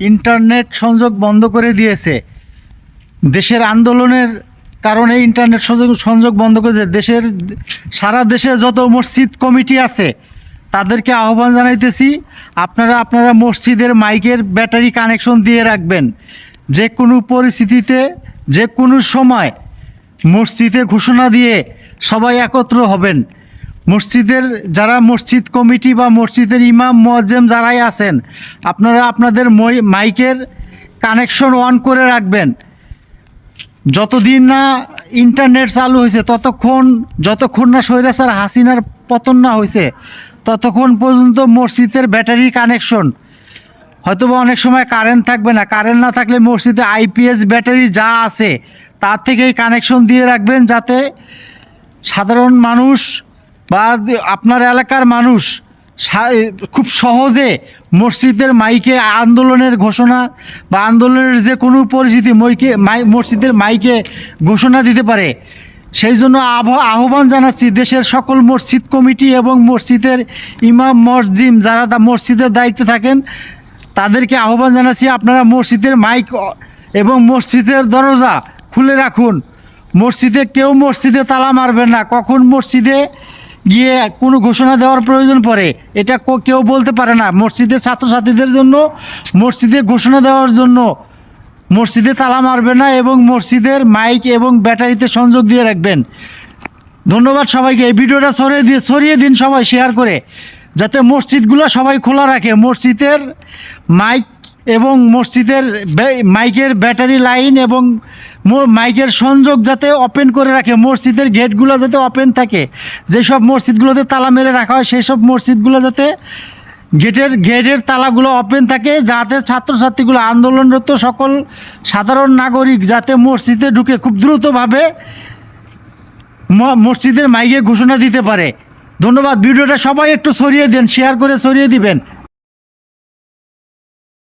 Internet সংযোগ বন্ধ করে দিয়েছে। দেশের আন্দোলনের কারণে ইন্টারনেট সংযোগ সংযোগ বন্ধ করে দিয়েছে। দেশের, সারা দেশে যত মসজিদ কমিটি আছে, তাদেরকে আহ্বান জানাইতেছি, আপনারা আপনারা মসজিদের মাইকের ব্যাটারি কানেকশন দিয়ে রাখবেন। যে কোনো পরিস্থিতিতে যে কোনো সময় মসজিদে ঘোষণা দিয়ে সবাই একত্র হবেন। মসজিদের যারা মসজিদ কমিটি বা মসজিদের ইমাম, মোয়াজ্জেম যারাই আছেন, আপনারা আপনাদের মাইকের কানেকশন অন করে রাখবেন। যতদিন না ইন্টারনেট চালু হয়েছে, ততক্ষণ, যতক্ষণ না স্বৈরাচার হাসিনার পতন না হয়েছে, ততক্ষণ পর্যন্ত মসজিদের ব্যাটারি কানেকশন। হয়তো বা অনেক সময় কারেন্ট থাকবে না, কারেন্ট না থাকলে মসজিদে আইপিএস ব্যাটারি যা আছে, তার থেকেই কানেকশন দিয়ে রাখবেন যাতে সাধারণ মানুষ বা আপনার এলাকার মানুষ খুব সহজে মসজিদের মাইকে আন্দোলনের ঘোষণা বা আন্দোলনের যে কোনো পরিস্থিতি মইকে, মাই মসজিদের মাইকে ঘোষণা দিতে পারে। সেই জন্য আহ্বান জানাচ্ছি দেশের সকল মসজিদ কমিটি এবং মসজিদের ইমাম মসজিম যারা দা- মসজিদের দায়িত্বে থাকেন, তাদেরকে আহ্বান জানাচ্ছি আপনারা মসজিদের মাইক এবং মসজিদের দরজা খুলে রাখুন। মসজিদে কেউ মসজিদে তালা মারবেন না। কখন মসজিদে গিয়ে কোনো ঘোষণা দেওয়ার প্রয়োজন পড়ে। এটা কেউ বলতে পারে না। মসজিদের ছাত্রছাত্রীদের জন্য, মসজিদে ঘোষণা দেওয়ার জন্য। মসজিদে তালা মারবে না এবং মসজিদের মাইক এবং ব্যাটারিতে সংযোগ দিয়ে রাখবেন। ধন্যবাদ সবাইকে। এই ভিডিওটা ছড়িয়ে দিয়ে ছড়িয়ে দিন সবাই শেয়ার করে। যাতে মসজিদগুলো সবাই খোলা রাখে। মসজিদের মাইক এবং মসজিদের মাইকের ব্যাটারি লাইন এবং মাইকের সংযোগ যাতে ওপেন করে রাখে, মসজিদের গেটগুলো যাতে ওপেন থাকে, যেসব মসজিদগুলোতে তালা মেরে রাখা হয় সেই সব মসজিদগুলো যাতে গেটের গেটের তালাগুলো ওপেন থাকে, যাতে ছাত্রছাত্রীগুলো আন্দোলনরত সকল সাধারণ নাগরিক যাতে মসজিদে ঢুকে খুব দ্রুতভাবে মসজিদের মাইকে ঘোষণা দিতে পারে। ধন্যবাদ। ভিডিওটা সবাই একটু সরিয়ে দেন শেয়ার করে সরিয়ে দিবেন।